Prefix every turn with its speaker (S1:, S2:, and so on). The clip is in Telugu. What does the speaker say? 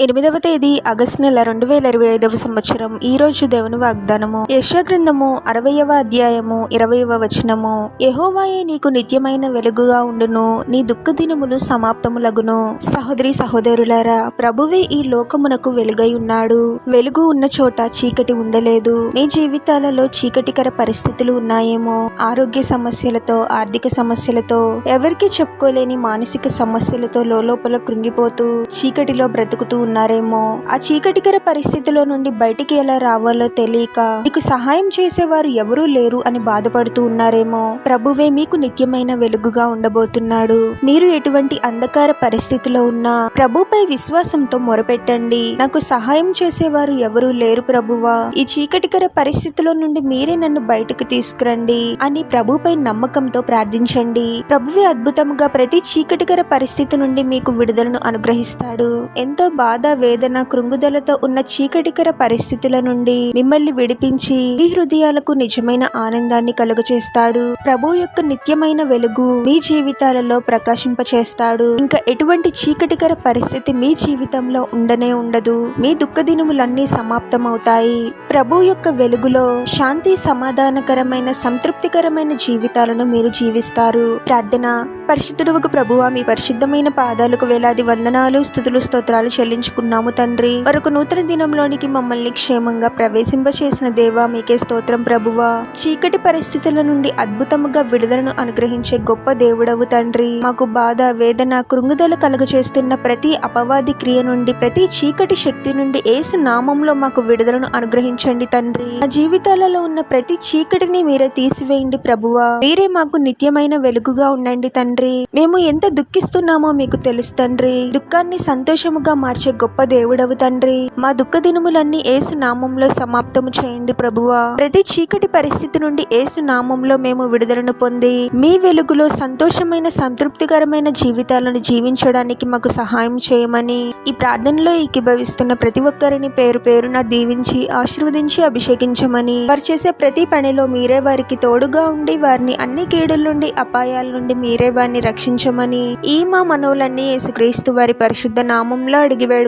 S1: ఎనిమిదవ తేదీ ఆగస్టు నెల రెండు వేల ఇరవై ఐదవ సంవత్సరం. ఈ రోజు దేవుని వాగ్దానము. యశగ్రంథము అరవయవ అధ్యాయము ఇరవయవ వచనము. యహోవాయే నీకు నిత్యమైన వెలుగుగా ఉండును నీ దుఃఖ దినములు సమాప్తములగును. సహోదరి సహోదరులారా ప్రభువే ఈ లోకమునకు వెలుగై ఉన్నాడు. వెలుగు ఉన్న చోట చీకటి ఉండలేదు. మీ జీవితాలలో చీకటికర పరిస్థితులు ఉన్నాయేమో? ఆరోగ్య సమస్యలతో ఆర్థిక సమస్యలతో ఎవరికి చెప్పుకోలేని మానసిక సమస్యలతో లోపల కృంగిపోతూ చీకటిలో బ్రతుకుతూ ఉన్నారేమో? ఆ చీకటికర పరిస్థితిలో నుండి బయటికి ఎలా రావాలో తెలియక మీకు సహాయం చేసేవారు ఎవరూ లేరు అని బాధపడుతూ ఉన్నారేమో? ప్రభువే మీకు నిత్యమైన వెలుగుగా ఉండబోతున్నాడు. మీరు ఎటువంటి అంధకార పరిస్థితిలో ఉన్నా ప్రభుపై విశ్వాసంతో మొరపెట్టండి. నాకు సహాయం చేసేవారు ఎవరూ లేరు ప్రభువా. ఈ చీకటికర పరిస్థితిలో నుండి మీరే నన్ను బయటకు తీసుకురండి అని ప్రభుపై నమ్మకంతో ప్రార్థించండి. ప్రభువే అద్భుతంగా ప్రతి చీకటికర పరిస్థితి నుండి మీకు విడుదలను అనుగ్రహిస్తాడు. ఎంతో బాధ వేదన కృంగుదలతో ఉన్న చీకటికర పరిస్థితుల నుండి మిమ్మల్ని విడిపించి మీ హృదయాలకు నిజమైన ఆనందాన్ని కలుగచేస్తాడు. ప్రభు యొక్క నిత్యమైన వెలుగు మీ జీవితాలలో ప్రకాశింపచేస్తాడు. ఇంకా ఎటువంటి చీకటికర పరిస్థితి మీ జీవితంలో ఉండనే ఉండదు. మీ దుఃఖ దినములన్నీ సమాప్తమవుతాయి. ప్రభు యొక్క వెలుగులో శాంతి సమాధానకరమైన సంతృప్తికరమైన జీవితాలను మీరు జీవిస్తారు. ప్రార్థన. పరిశుద్ధుడువకు ప్రభువా మీ పరిశుద్ధమైన పాదాలకు వేలాది వందనాలు స్థుతులు స్తోత్రాలు చెల్లించు చెల్లించుకున్నాము తండ్రి. మరొక నూతన దినంలోనికి మమ్మల్ని క్షేమంగా ప్రవేశింపచేసిన దేవా మీకే స్తోత్రం ప్రభువా. చీకటి పరిస్థితుల నుండి అద్భుతముగా విడుదలను అనుగ్రహించే గొప్ప దేవుడవు తండ్రి. మాకు బాధ వేదన కృంగుదల కలుగచేస్తున్న ప్రతి అపవాది క్రియ నుండి ప్రతి చీకటి శక్తి నుండి ఏసు నామంలో మాకు విడుదలను అనుగ్రహించండి తండ్రి. మా జీవితాలలో ఉన్న ప్రతి చీకటిని మీరే తీసివేయండి ప్రభువా. మీరే మాకు నిత్యమైన వెలుగుగా ఉండండి తండ్రి. మేము ఎంత దుఃఖిస్తున్నామో మీకు తెలుసు తండ్రి. దుఃఖాన్ని సంతోషముగా మార్చే గొప్ప దేవుడవు తండ్రి. మా దుఃఖ దినములన్నీ ఏసు నామంలో సమాప్తము చేయండి ప్రభువా. ప్రతి చీకటి పరిస్థితి నుండి ఏసు నామంలో మేము విడుదలను పొంది మీ వెలుగులో సంతోషమైన సంతృప్తికరమైన జీవితాలను జీవించడానికి మాకు సహాయం చేయమని ఈ ప్రార్థనలో ఏకీభవిస్తున్న ప్రతి ఒక్కరిని పేరు పేరున దీవించి ఆశీర్వదించి అభిషేకించమని వారు చేసే ప్రతి పనిలో మీరే వారికి తోడుగా ఉండి వారిని అన్ని కీడుల నుండి అపాయాల నుండి మీరే వారిని రక్షించమని ఈ మా మనవులన్నీ యేసుక్రీస్తు వారి పరిశుద్ధ నామంలో అడిగివేడు